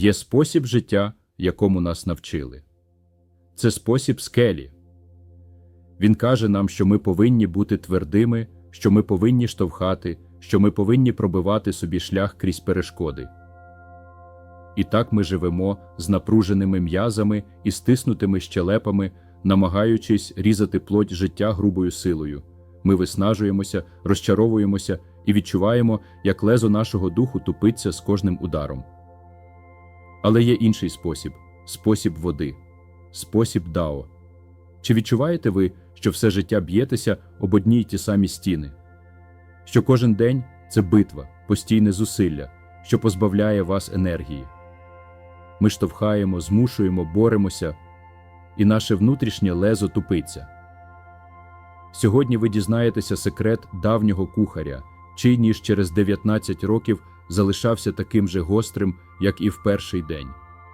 Є спосіб життя, якому нас навчили. Це спосіб скелі. Він каже нам, що ми повинні бути твердими, що ми повинні штовхати, що ми повинні пробивати собі шлях крізь перешкоди. І так ми живемо з напруженими м'язами і стиснутими щелепами, намагаючись різати плоть життя грубою силою. Ми виснажуємося, розчаровуємося і відчуваємо, як лезо нашого духу тупиться з кожним ударом. Але є інший спосіб спосіб води, спосіб дао. Чи відчуваєте ви, що все життя б'єтеся об одні й ті самі стіни? Що кожен день це битва, постійне зусилля, що позбавляє вас енергії? Ми штовхаємо, змушуємо, боремося, і наше внутрішнє лезо тупиться. Сьогодні ви дізнаєтеся секрет давнього кухаря, чий ніж через 19 років залишався таким же гострим, як і в перший день.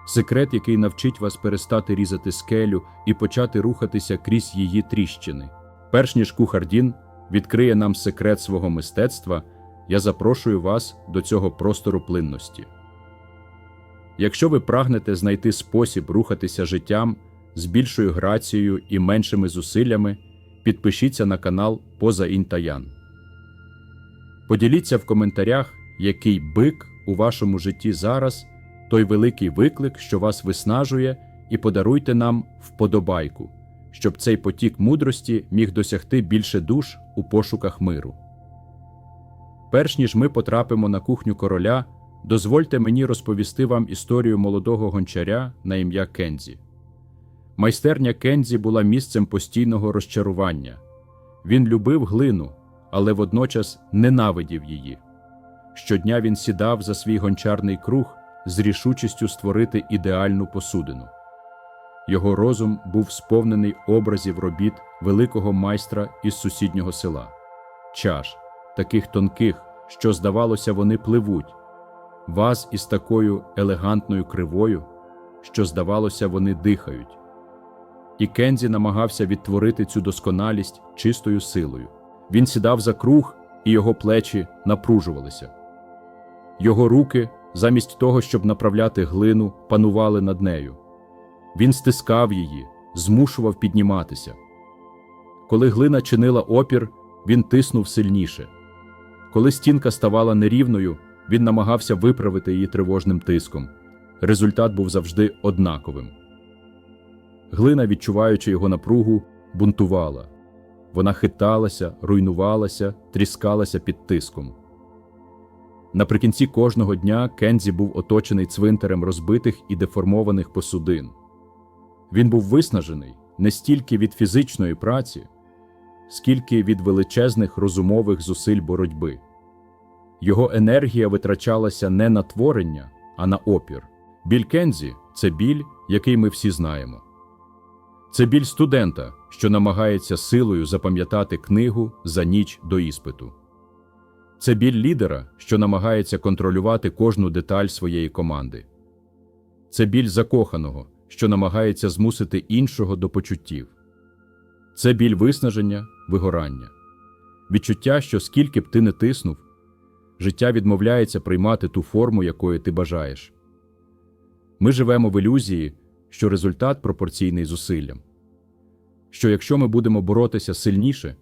Секрет, який навчить вас перестати різати скелю і почати рухатися крізь її тріщини. Перш ніж кухар Дін відкриє нам секрет свого мистецтва, я запрошую вас до цього простору плинності. Якщо ви прагнете знайти спосіб рухатися життям з більшою грацією і меншими зусиллями, підпишіться на канал Поза Інтаян. Поділіться в коментарях, який бик у вашому житті зараз, той великий виклик, що вас виснажує, і подаруйте нам вподобайку, щоб цей потік мудрості міг досягти більше душ у пошуках миру. Перш ніж ми потрапимо на кухню короля, дозвольте мені розповісти вам історію молодого гончаря на ім'я Кензі. Майстерня Кензі була місцем постійного розчарування. Він любив глину, але водночас ненавидів її. Щодня він сідав за свій гончарний круг з рішучістю створити ідеальну посудину. Його розум був сповнений образів робіт великого майстра із сусіднього села, чаш, таких тонких, що, здавалося, вони пливуть, ваз із такою елегантною кривою, що, здавалося, вони дихають. І Кензі намагався відтворити цю досконалість чистою силою. Він сідав за круг, і його плечі напружувалися. Його руки, замість того, щоб направляти глину, панували над нею. Він стискав її, змушував підніматися. Коли глина чинила опір, він тиснув сильніше. Коли стінка ставала нерівною, він намагався виправити її тривожним тиском. Результат був завжди однаковим. Глина, відчуваючи його напругу, бунтувала. Вона хиталася, руйнувалася, тріскалася під тиском. Наприкінці кожного дня Кензі був оточений цвинтарем розбитих і деформованих посудин. Він був виснажений не стільки від фізичної праці, скільки від величезних розумових зусиль боротьби. Його енергія витрачалася не на творення, а на опір. Біль Кензі це біль, який ми всі знаємо. Це біль студента, що намагається силою запам'ятати книгу за ніч до іспиту. Це біль лідера, що намагається контролювати кожну деталь своєї команди. Це біль закоханого, що намагається змусити іншого до почуттів. Це біль виснаження, вигорання, відчуття, що скільки б ти не тиснув, життя відмовляється приймати ту форму, якої ти бажаєш. Ми живемо в ілюзії, що результат пропорційний зусиллям. Що якщо ми будемо боротися сильніше,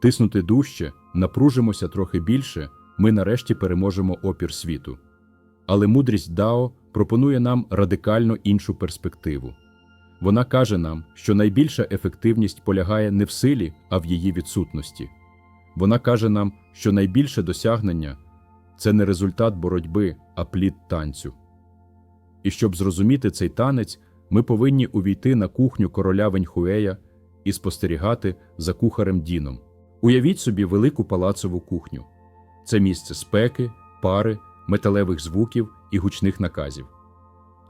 тиснути дужче, напружимося трохи більше, ми нарешті переможемо опір світу. Але мудрість Дао пропонує нам радикально іншу перспективу. Вона каже нам, що найбільша ефективність полягає не в силі, а в її відсутності. Вона каже нам, що найбільше досягнення це не результат боротьби, а плід танцю. І щоб зрозуміти цей танець, ми повинні увійти на кухню короля Веньхуея і спостерігати за кухарем Діном. Уявіть собі велику палацову кухню. Це місце спеки, пари, металевих звуків і гучних наказів.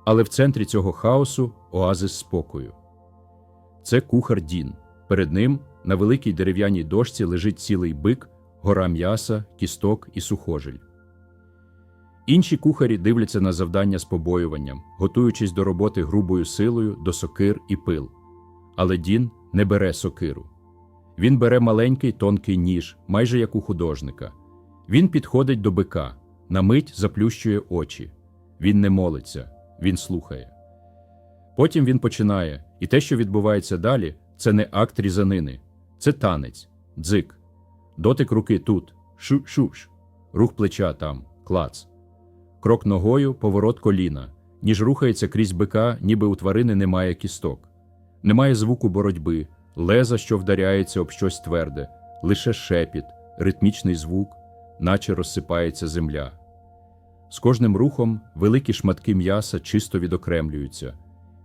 Але в центрі цього хаосу оазис спокою. Це кухар Дін. Перед ним на великій дерев'яній дошці лежить цілий бик, гора м'яса, кісток і сухожиль. Інші кухарі дивляться на завдання з побоюванням, готуючись до роботи грубою силою до сокир і пил. Але Дін не бере сокиру. Він бере маленький тонкий ніж, майже як у художника. Він підходить до бика, на мить заплющує очі. Він не молиться, Він слухає. Потім він починає, і те, що відбувається далі, це не акт різанини, це танець, дзик, дотик руки тут, шу-шуш, рух плеча там, клац. Крок ногою, поворот коліна, ніж рухається крізь бика, ніби у тварини немає кісток. Немає звуку боротьби, леза, що вдаряється об щось тверде, лише шепіт, ритмічний звук, наче розсипається земля. З кожним рухом великі шматки м'яса чисто відокремлюються.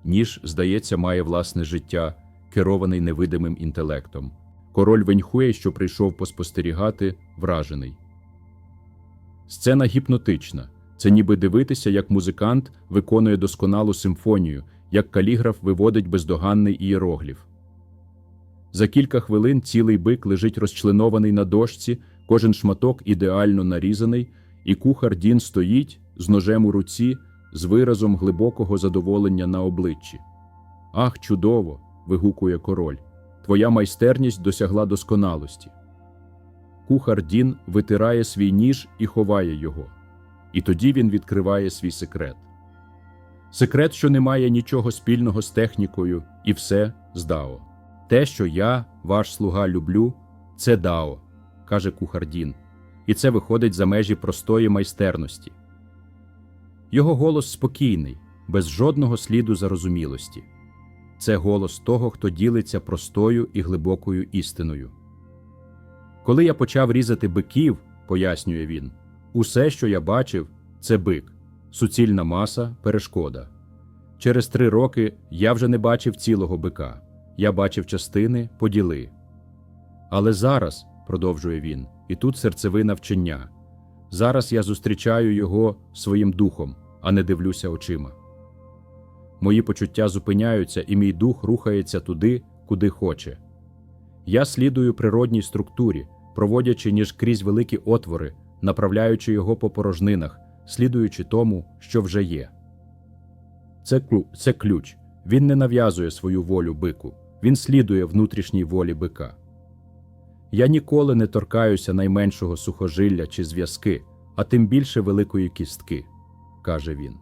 Ніж, здається, має власне життя, керований невидимим інтелектом. Король Веньхує, що прийшов поспостерігати, вражений. Сцена гіпнотична. Це ніби дивитися, як музикант виконує досконалу симфонію, як каліграф виводить бездоганний ієрогліф. За кілька хвилин цілий бик лежить розчленований на дошці, кожен шматок ідеально нарізаний, і кухар Дін стоїть з ножем у руці, з виразом глибокого задоволення на обличчі. Ах, чудово! вигукує король. Твоя майстерність досягла досконалості. Кухар Дін витирає свій ніж і ховає його. І тоді він відкриває свій секрет. Секрет, що не має нічого спільного з технікою, і все з Дао. Те, що я, ваш слуга, люблю, це Дао, каже кухар Дін, і це виходить за межі простої майстерності. Його голос спокійний, без жодного сліду зарозумілості. Це голос того, хто ділиться простою і глибокою істиною. Коли я почав різати биків, пояснює він, усе, що я бачив, це бик, суцільна маса, перешкода. Через три роки я вже не бачив цілого бика, я бачив частини, поділи. Але зараз, продовжує він, і тут серцевина вчення. Зараз я зустрічаю його своїм духом, а не дивлюся очима. Мої почуття зупиняються, і мій дух рухається туди, куди хоче. Я слідую природній структурі, проводячи ніж крізь великі отвори, направляючи його по порожнинах, слідуючи тому, що вже є. Це, клю... це ключ. Він не нав'язує свою волю бику, він слідує внутрішній волі бика. Я ніколи не торкаюся найменшого сухожилля чи зв'язки, а тим більше великої кістки, каже він.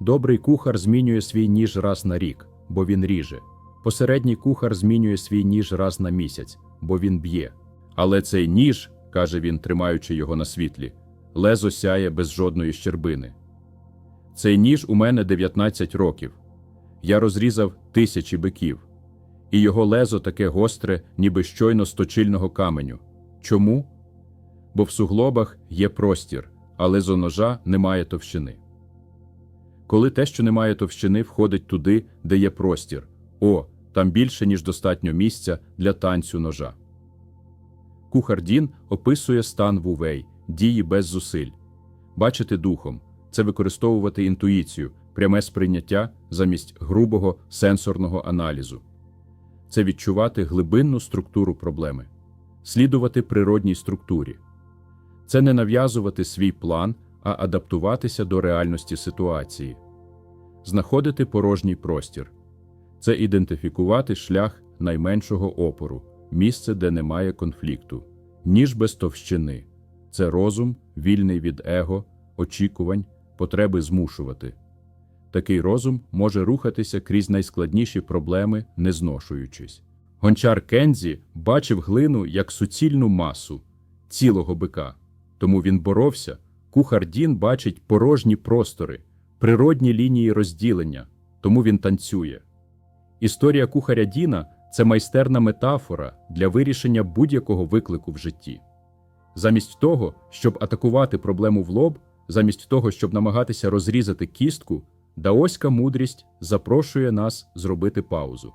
Добрий кухар змінює свій ніж раз на рік, бо він ріже. Посередній кухар змінює свій ніж раз на місяць, бо він б'є. Але цей ніж, каже він, тримаючи його на світлі, лезо сяє без жодної щербини. Цей ніж у мене 19 років. Я розрізав тисячі биків, і його лезо таке гостре, ніби щойно з точильного каменю. Чому? Бо в суглобах є простір, а лезо ножа не має товщини. Коли те, що не має товщини, входить туди, де є простір, о, там більше, ніж достатньо місця для танцю ножа. Кухар Дін описує стан вувей, дії без зусиль. Бачити духом це використовувати інтуїцію, пряме сприйняття замість грубого сенсорного аналізу. Це відчувати глибинну структуру проблеми, слідувати природній структурі. Це не нав'язувати свій план, а адаптуватися до реальності ситуації, знаходити порожній простір, це ідентифікувати шлях найменшого опору, місце, де немає конфлікту, ніж без товщини, це розум, вільний від его, очікувань, потреби змушувати. Такий розум може рухатися крізь найскладніші проблеми, не зношуючись. Гончар Кензі бачив глину як суцільну масу цілого бика, тому він боровся. Кухар Дін бачить порожні простори, природні лінії розділення, тому він танцює. Історія кухаря Діна це майстерна метафора для вирішення будь-якого виклику в житті. Замість того, щоб атакувати проблему в лоб, замість того, щоб намагатися розрізати кістку, даоська мудрість запрошує нас зробити паузу,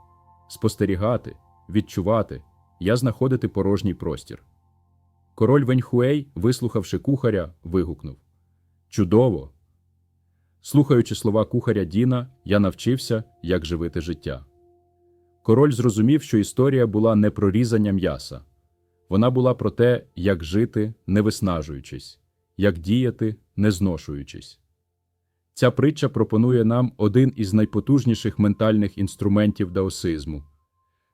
спостерігати, відчувати, я знаходити порожній простір. Король Веньхуей, вислухавши кухаря, вигукнув Чудово! Слухаючи слова кухаря Діна, я навчився, як живити життя. Король зрозумів, що історія була не про різання м'яса, вона була про те, як жити, не виснажуючись, як діяти, не зношуючись. Ця притча пропонує нам один із найпотужніших ментальних інструментів даосизму.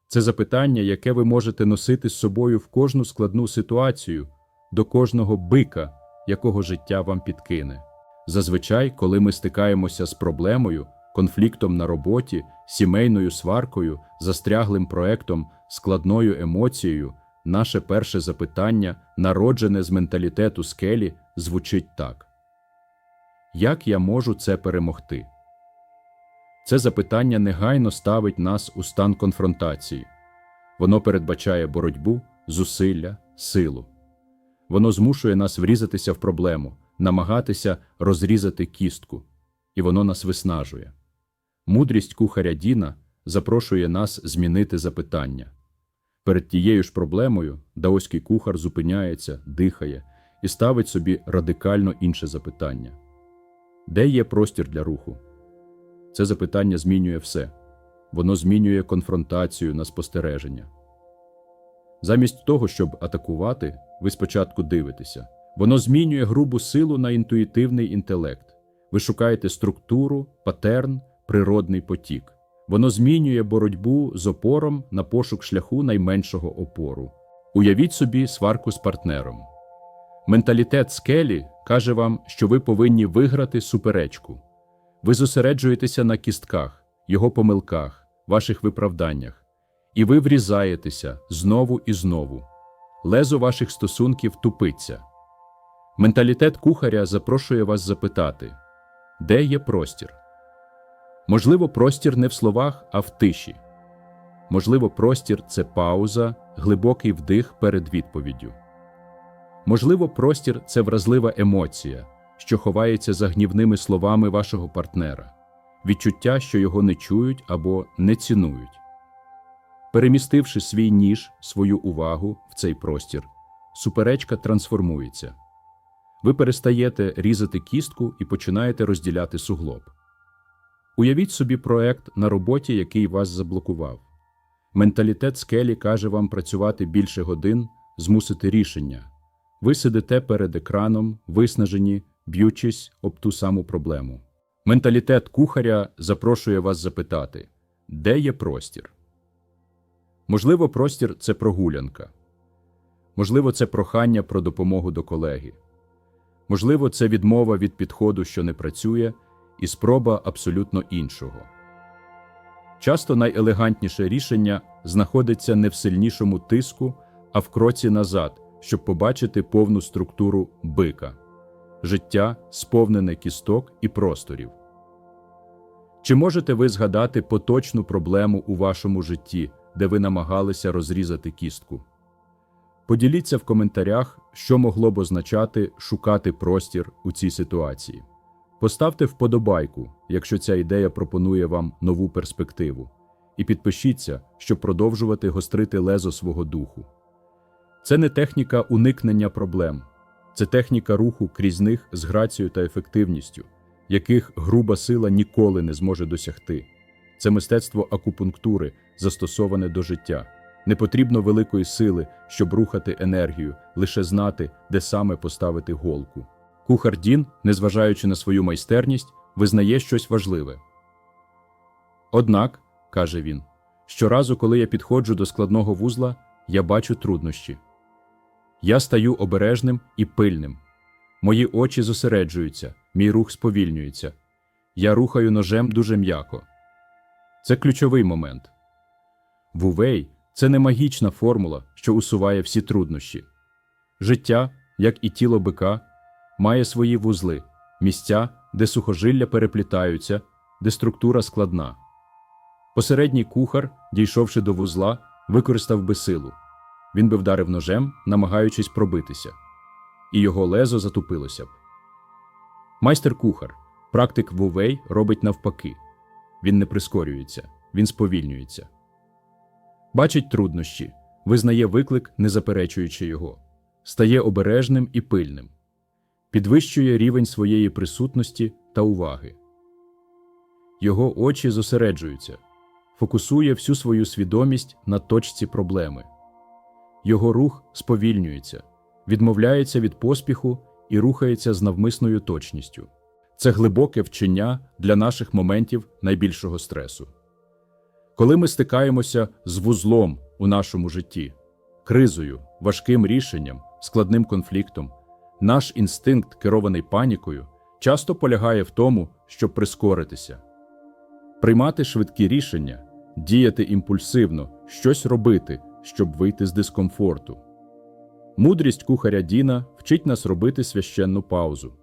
Це запитання, яке ви можете носити з собою в кожну складну ситуацію, до кожного бика, якого життя вам підкине. Зазвичай, коли ми стикаємося з проблемою, конфліктом на роботі, сімейною сваркою, застряглим проектом, складною емоцією, наше перше запитання, народжене з менталітету скелі, звучить так: Як я можу це перемогти? Це запитання негайно ставить нас у стан конфронтації. Воно передбачає боротьбу, зусилля, силу. Воно змушує нас врізатися в проблему, намагатися розрізати кістку, і воно нас виснажує. Мудрість кухаря Діна запрошує нас змінити запитання. Перед тією ж проблемою даоський кухар зупиняється, дихає і ставить собі радикально інше запитання: де є простір для руху? Це запитання змінює все. Воно змінює конфронтацію на спостереження. Замість того, щоб атакувати, ви спочатку дивитеся. Воно змінює грубу силу на інтуїтивний інтелект. Ви шукаєте структуру, патерн, природний потік. Воно змінює боротьбу з опором на пошук шляху найменшого опору. Уявіть собі сварку з партнером. Менталітет скелі каже вам, що ви повинні виграти суперечку. Ви зосереджуєтеся на кістках, його помилках, ваших виправданнях, і ви врізаєтеся знову і знову. Лезо ваших стосунків тупиться. Менталітет кухаря запрошує вас запитати, де є простір? Можливо, простір не в словах, а в тиші. Можливо, простір це пауза, глибокий вдих перед відповіддю. Можливо, простір це вразлива емоція, що ховається за гнівними словами вашого партнера, відчуття, що його не чують або не цінують. Перемістивши свій ніж, свою увагу в цей простір, суперечка трансформується. Ви перестаєте різати кістку і починаєте розділяти суглоб. Уявіть собі проект на роботі, який вас заблокував. Менталітет скелі каже вам працювати більше годин, змусити рішення. Ви сидите перед екраном, виснажені, б'ючись об ту саму проблему. Менталітет кухаря запрошує вас запитати, де є простір? Можливо, простір це прогулянка. Можливо, це прохання про допомогу до колеги. Можливо, це відмова від підходу, що не працює, і спроба абсолютно іншого. Часто найелегантніше рішення знаходиться не в сильнішому тиску, а в кроці назад, щоб побачити повну структуру бика життя, сповнене кісток і просторів. Чи можете ви згадати поточну проблему у вашому житті, де ви намагалися розрізати кістку? Поділіться в коментарях, що могло б означати шукати простір у цій ситуації. Поставте вподобайку, якщо ця ідея пропонує вам нову перспективу, і підпишіться, щоб продовжувати гострити лезо свого духу. Це не техніка уникнення проблем, це техніка руху крізь них з грацією та ефективністю, яких груба сила ніколи не зможе досягти. Це мистецтво акупунктури, застосоване до життя. Не потрібно великої сили, щоб рухати енергію, лише знати, де саме поставити голку. Кухар Дін, незважаючи на свою майстерність, визнає щось важливе. Однак, каже він, щоразу, коли я підходжу до складного вузла, я бачу труднощі. Я стаю обережним і пильним. Мої очі зосереджуються, мій рух сповільнюється. Я рухаю ножем дуже м'яко. Це ключовий момент. Вувей це не магічна формула, що усуває всі труднощі. Життя, як і тіло бика, має свої вузли, місця, де сухожилля переплітаються, де структура складна. Посередній кухар, дійшовши до вузла, використав би силу. Він би вдарив ножем, намагаючись пробитися, і його лезо затупилося б. Майстер кухар, практик Вувей робить навпаки. Він не прискорюється, він сповільнюється. Бачить труднощі, визнає виклик, не заперечуючи його, стає обережним і пильним, підвищує рівень своєї присутності та уваги. Його очі зосереджуються, фокусує всю свою свідомість на точці проблеми. Його рух сповільнюється, відмовляється від поспіху і рухається з навмисною точністю. Це глибоке вчення для наших моментів найбільшого стресу. Коли ми стикаємося з вузлом у нашому житті, кризою, важким рішенням, складним конфліктом, наш інстинкт, керований панікою, часто полягає в тому, щоб прискоритися, приймати швидкі рішення, діяти імпульсивно, щось робити, щоб вийти з дискомфорту. Мудрість кухаря Діна вчить нас робити священну паузу.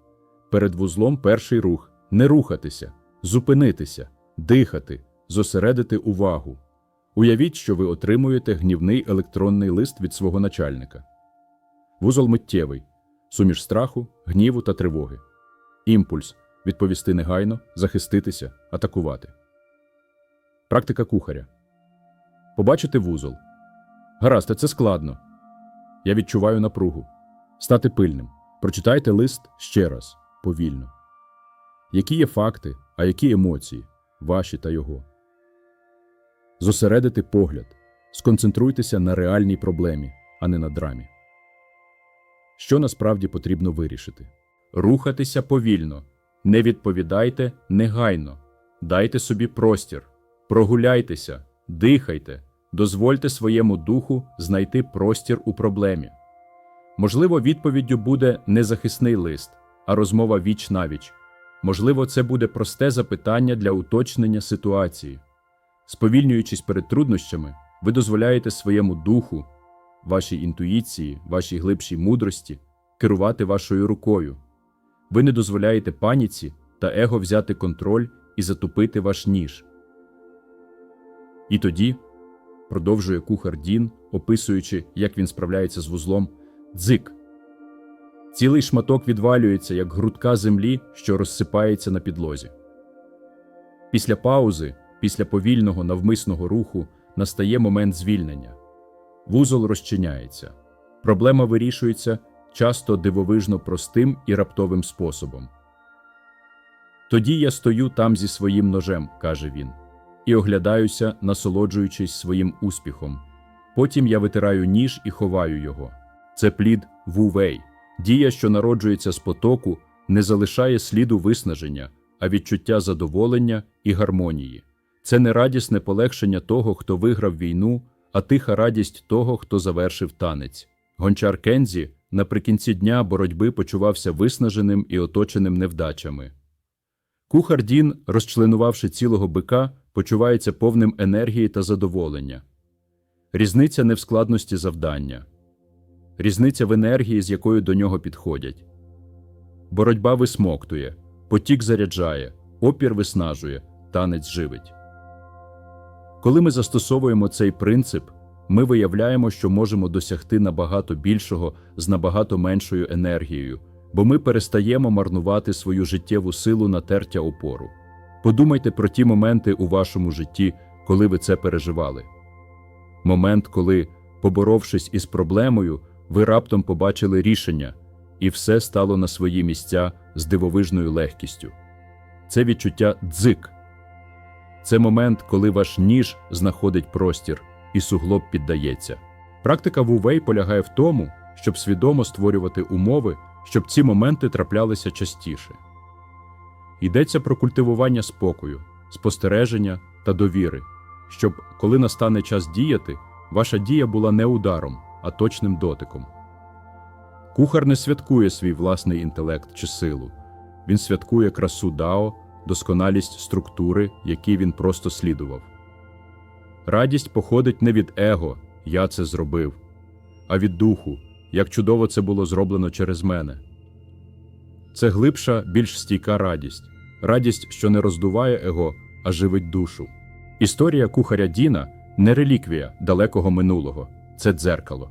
Перед вузлом перший рух не рухатися, зупинитися, дихати, зосередити увагу. Уявіть, що ви отримуєте гнівний електронний лист від свого начальника. Вузол миттєвий, суміш страху, гніву та тривоги. Імпульс відповісти негайно, захиститися, атакувати. Практика кухаря. Побачити вузол. Гаразд, це складно. Я відчуваю напругу. Стати пильним. Прочитайте лист ще раз, повільно. Які є факти, а які емоції, ваші та його. Зосередити погляд. Сконцентруйтеся на реальній проблемі, а не на драмі. Що насправді потрібно вирішити? Рухатися повільно. Не відповідайте негайно. Дайте собі простір. Прогуляйтеся, дихайте, дозвольте своєму духу знайти простір у проблемі. Можливо, відповіддю буде не захисний лист, а розмова віч навіч. Можливо, це буде просте запитання для уточнення ситуації. Сповільнюючись перед труднощами, ви дозволяєте своєму духу, вашій інтуїції, вашій глибшій мудрості керувати вашою рукою. Ви не дозволяєте паніці та его взяти контроль і затупити ваш ніж. І тоді, продовжує кухар Дін, описуючи, як він справляється з вузлом, дзик. Цілий шматок відвалюється, як грудка землі, що розсипається на підлозі. Після паузи, після повільного навмисного руху, настає момент звільнення. Вузол розчиняється. Проблема вирішується часто дивовижно простим і раптовим способом. Тоді я стою там зі своїм ножем, каже він, і оглядаюся, насолоджуючись своїм успіхом. Потім я витираю ніж і ховаю його. Це плід вувей. Дія, що народжується з потоку, не залишає сліду виснаження, а відчуття задоволення і гармонії. Це не радісне полегшення того, хто виграв війну, а тиха радість того, хто завершив танець. Гончар Кензі наприкінці дня боротьби почувався виснаженим і оточеним невдачами. Кухар Дін, розчленувавши цілого бика, почувається повним енергії та задоволення. Різниця не в складності завдання, різниця в енергії, з якою до нього підходять. Боротьба висмоктує, потік заряджає, опір виснажує, танець живить. Коли ми застосовуємо цей принцип, ми виявляємо, що можемо досягти набагато більшого з набагато меншою енергією, бо ми перестаємо марнувати свою життєву силу на тертя опору. Подумайте про ті моменти у вашому житті, коли ви це переживали. Момент, коли, поборовшись із проблемою, ви раптом побачили рішення, і все стало на свої місця з дивовижною легкістю. Це відчуття дзик. Це момент, коли ваш ніж знаходить простір і суглоб піддається. Практика Вувей полягає в тому, щоб свідомо створювати умови, щоб ці моменти траплялися частіше. Йдеться про культивування спокою, спостереження та довіри, щоб, коли настане час діяти, ваша дія була не ударом, а точним дотиком. Кухар не святкує свій власний інтелект чи силу, він святкує красу Дао, досконалість структури, якій він просто слідував. Радість походить не від его я це зробив, а від духу, як чудово це було зроблено через мене. Це глибша, більш стійка радість, радість, що не роздуває его, а живить душу. Історія кухаря Діна не реліквія далекого минулого, це дзеркало.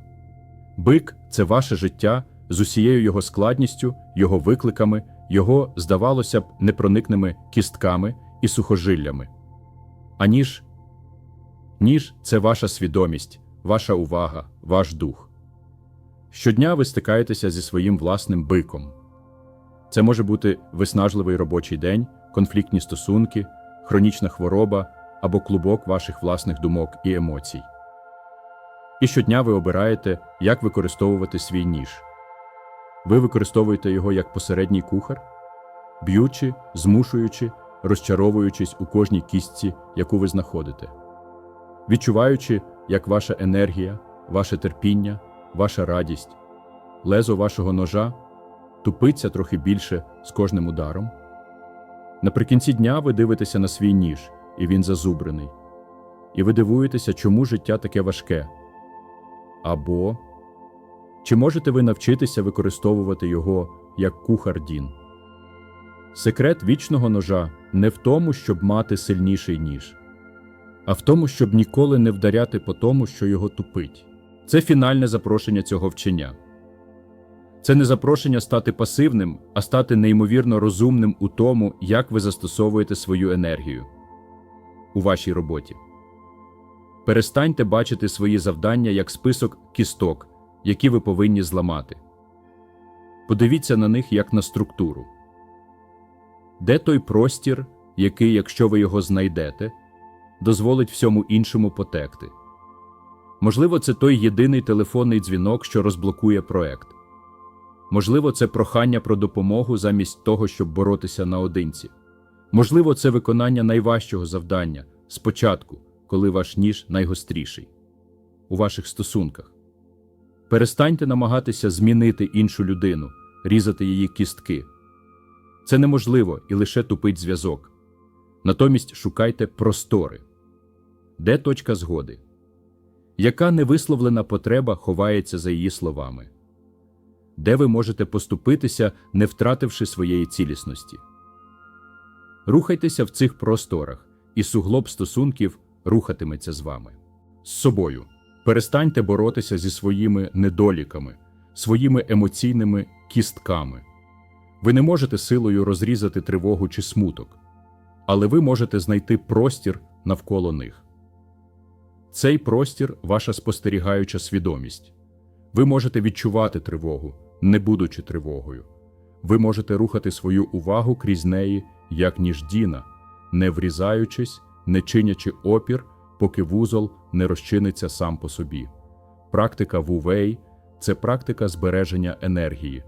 Бик це ваше життя з усією його складністю, його викликами, його, здавалося б, непроникними кістками і сухожиллями. Аніж ніж це ваша свідомість, ваша увага, ваш дух. Щодня ви стикаєтеся зі своїм власним биком. Це може бути виснажливий робочий день, конфліктні стосунки, хронічна хвороба або клубок ваших власних думок і емоцій. І щодня ви обираєте, як використовувати свій ніж. Ви використовуєте його як посередній кухар, б'ючи, змушуючи, розчаровуючись у кожній кістці, яку ви знаходите, відчуваючи, як ваша енергія, ваше терпіння, ваша радість, лезо вашого ножа тупиться трохи більше з кожним ударом. Наприкінці дня ви дивитеся на свій ніж, і він зазубрений. І ви дивуєтеся, чому життя таке важке. Або чи можете ви навчитися використовувати його як кухар Дін? Секрет вічного ножа не в тому, щоб мати сильніший ніж, а в тому, щоб ніколи не вдаряти по тому, що його тупить. Це фінальне запрошення цього вчення. Це не запрошення стати пасивним, а стати неймовірно розумним у тому, як ви застосовуєте свою енергію у вашій роботі. Перестаньте бачити свої завдання як список кісток, які ви повинні зламати. Подивіться на них як на структуру. Де той простір, який, якщо ви його знайдете, дозволить всьому іншому потекти? Можливо, це той єдиний телефонний дзвінок, що розблокує проект. Можливо, це прохання про допомогу замість того, щоб боротися наодинці. Можливо, це виконання найважчого завдання спочатку, коли ваш ніж найгостріший у ваших стосунках. Перестаньте намагатися змінити іншу людину, різати її кістки. Це неможливо і лише тупить зв'язок. Натомість шукайте простори. Де точка згоди? Яка невисловлена потреба ховається за її словами? Де ви можете поступитися, не втративши своєї цілісності? Рухайтеся в цих просторах, і суглоб стосунків рухатиметься з вами. З собою. Перестаньте боротися зі своїми недоліками, своїми емоційними кістками. Ви не можете силою розрізати тривогу чи смуток, але ви можете знайти простір навколо них. Цей простір ваша спостерігаюча свідомість. Ви можете відчувати тривогу, не будучи тривогою. Ви можете рухати свою увагу крізь неї, як ніж Діна, не врізаючись, не чинячи опір, поки вузол не розчиниться сам по собі. Практика вувей це практика збереження енергії,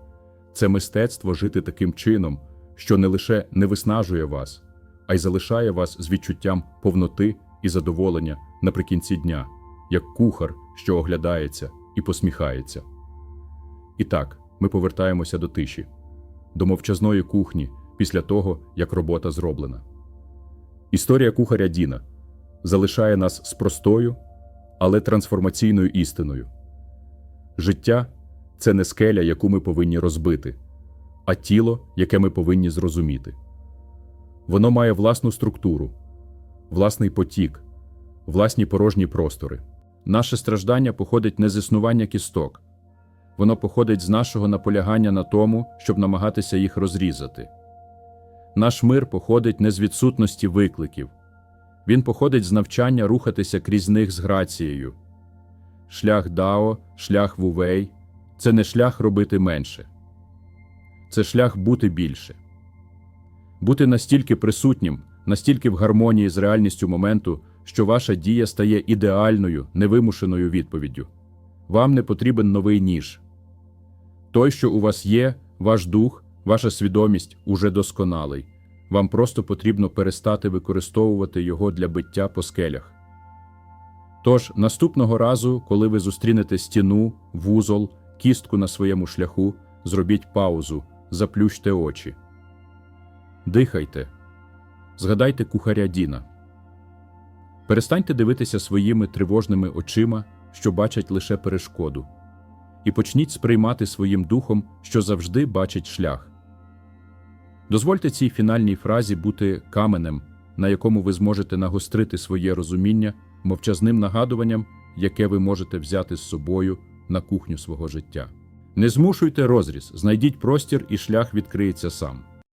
це мистецтво жити таким чином, що не лише не виснажує вас, а й залишає вас з відчуттям повноти і задоволення наприкінці дня, як кухар, що оглядається і посміхається. І так, ми повертаємося до тиші, до мовчазної кухні після того, як робота зроблена. Історія кухаря Діна залишає нас з простою, але трансформаційною істиною. Життя це не скеля, яку ми повинні розбити, а тіло, яке ми повинні зрозуміти. Воно має власну структуру, власний потік, власні порожні простори. Наше страждання походить не з існування кісток, воно походить з нашого наполягання на тому, щоб намагатися їх розрізати. Наш мир походить не з відсутності викликів, він походить з навчання рухатися крізь них з грацією. Шлях Дао, шлях Вувей це не шлях робити менше, це шлях бути більше, бути настільки присутнім, настільки в гармонії з реальністю моменту, що ваша дія стає ідеальною, невимушеною відповіддю. Вам не потрібен новий ніж. Той, що у вас є, ваш дух, ваша свідомість уже досконалий. Вам просто потрібно перестати використовувати його для биття по скелях. Тож, наступного разу, коли ви зустрінете стіну, вузол, кістку на своєму шляху, зробіть паузу, заплющте очі. Дихайте. Згадайте кухаря Діна. Перестаньте дивитися своїми тривожними очима, що бачать лише перешкоду, і почніть сприймати своїм духом, що завжди бачить шлях. Дозвольте цій фінальній фразі бути каменем, на якому ви зможете нагострити своє розуміння мовчазним нагадуванням, яке ви можете взяти з собою на кухню свого життя. Не змушуйте розріз, знайдіть простір, і шлях відкриється сам.